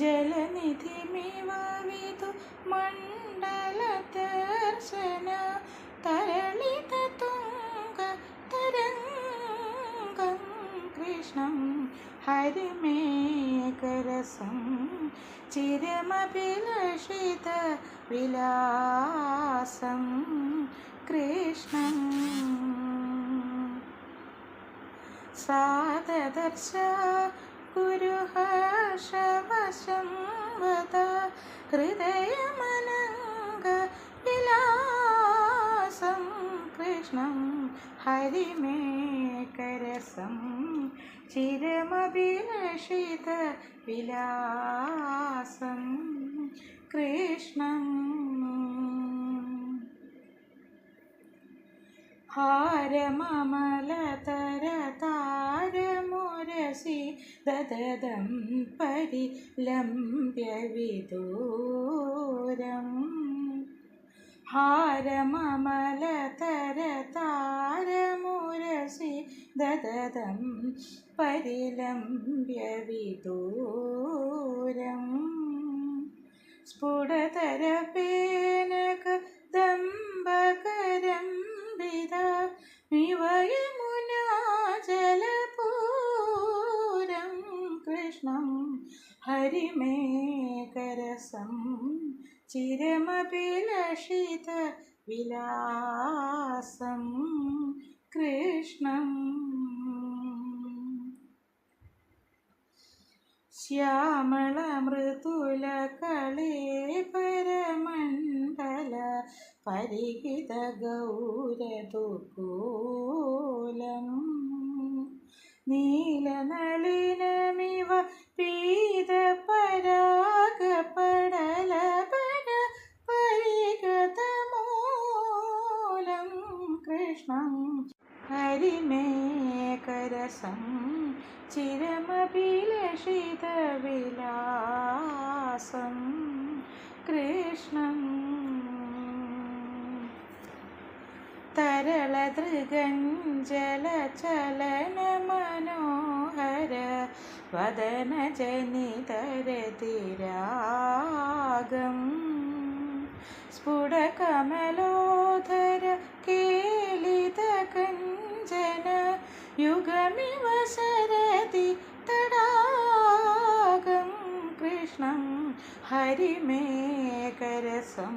ജലനിധിമിവ മണ്ഡല മണ്ഡലദർശന തരളിത തുംഗ തരംഗം കൃഷ്ണം ഹരിമേകരസം ചിരമഭിലഷിത വിലാസം കൃഷ്ണം സാദദർശ ഗുരുഹർഷവശം വദ ഹൃദയമനംഗ വിലാസം കൃഷ്ണം ഹരിമേകരസം ചിരമഭിലഷിത വിലാസം കൃഷ്ണം ഹാരമമലതരതാരമുരസി ദദദം പരിലംബ്യ വിദൂരം ഹാരമമലതരതാരമുരസി ദദദം പരിലംബ്യ ഹരിമേകരസം ചിരമഭിലഷിത വിലാസം കൃഷ്ണം. ശ്യാമളമൃദുലകളേപരമണ്ഡല പരിഹിത ഗൗരതുകൂലം നീലനളിനമിവ പീതപരാഗപടലപര പരിഗതമൂലം കൃഷ്ണം ഹരിമേകരസം ചിരമഭിലഷിത വിലാസം കൃഷ്ണം തരളതൃഗഞ്ജലചലനമനോഹര വദനജനിതരതിരാഗം. സ്ഫുടകമലോധര കേളിതകഞ്ജന യുഗമിവ സരതി തടാകം. കൃഷ്ണം ഹരിമേകരസം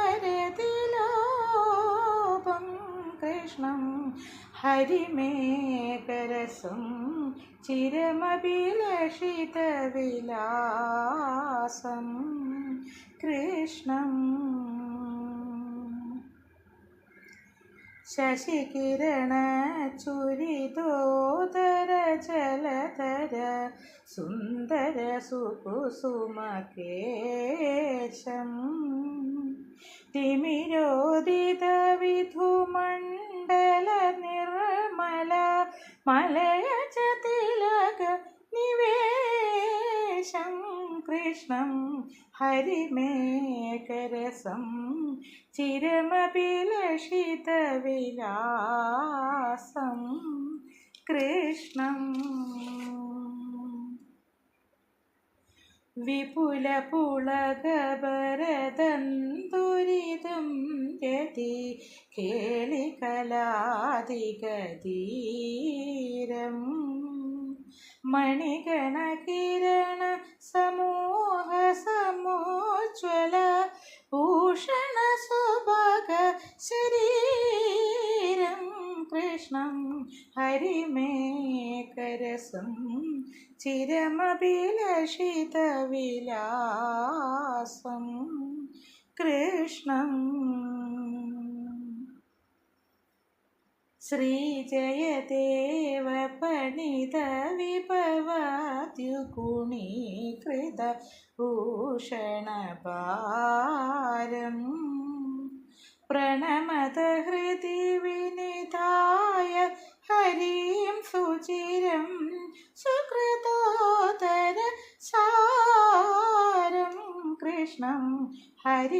ഹരിമേകരസം ചിരമഭിലഷിതവിലാസം കൃഷ്ണം. ശശികിരണ ചുരിതോദര ജലധര സുന്ദര സുകുസുമകേശം. തിമിരോദിത വിധുമണ്ഡല നിർമ്മല മലയജ തിലക നിവേശം കൃഷ്ണം ഹരിമേകരസം ചിരമഭിലഷിത വിലാസം കൃഷ്ണം വിപുലപുളകഭരതന്തുരിതം രതി കേളികലാതികതീരം മണിഗണകിരണ സമൂഹ സമോജ്വല ഭൂഷണ സുഭഗ കൃഷ്ണം ഹരിമേകരസം ചിരമഭിലഷിതവിലാസം കൃഷ്ണം ശ്രീജയദേവ പണിത വിഭവാദ്യുഗുണീകൃത ഭൂഷണഭാരം. പ്രണമത കൃഷ്ണം ഹരിമേകരസം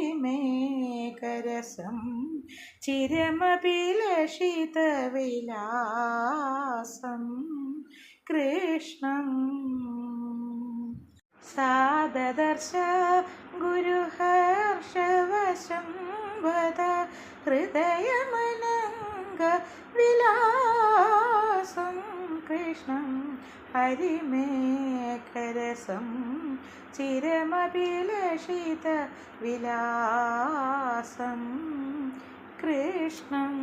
ചിരമഭിലഷിതവിലാസം കൃഷ്ണം സാദദർശ ഗുരുഹർഷവശം വദ ഹൃദയമനംഗ വിലാസം. കൃഷ്ണം ഹരിമേഖരസം ചിരമഭിലഷിത വിലാസം കൃഷ്ണം